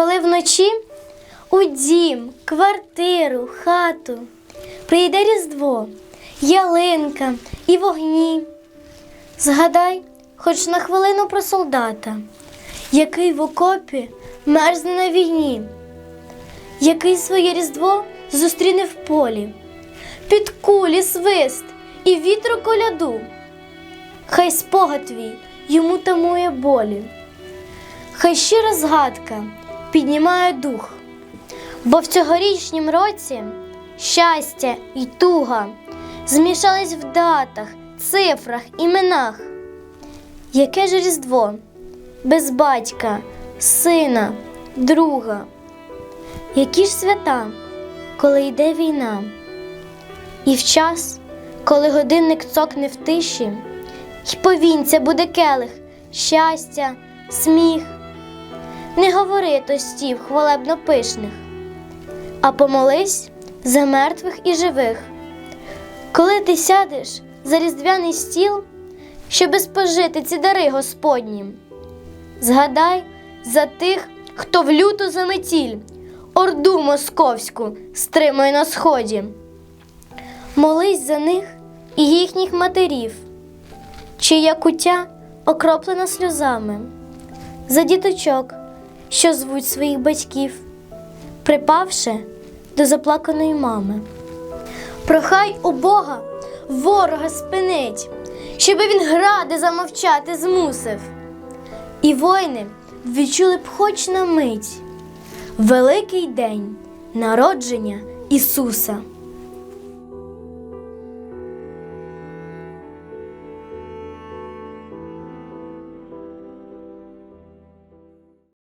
Коли вночі у дім, квартиру, хату прийде Різдво, ялинка і вогні. Згадай хоч на хвилину про солдата, який в окопі мерзне на війні, який своє Різдво зустріне в полі, під кулі свист і вітру коляду. Хай спогад твій йому тамує болі, хай щира згадка піднімає дух, бо в цьогорічнім році щастя і туга змішались в датах, цифрах, іменах. Яке ж Різдво без батька, сина, друга? Які ж свята, коли йде війна? І в час, коли годинник цокне в тиші, й повінця буде келих, щастя, сміх. Не говори тостів хвалебно пишних, а помолись за мертвих і живих. Коли ти сядеш за різдвяний стіл, щоби спожити ці дари Господні, згадай за тих, хто в люту заметіль, орду московську стримує на сході. Молись за них і їхніх матерів, чия куття окроплена сльозами, за діточок, що звуть своїх батьків, припавши до заплаканої мами. Прохай у Бога ворога спинить, щоби він гради замовчати змусив. І воїни відчули б хоч на мить великий день народження Ісуса.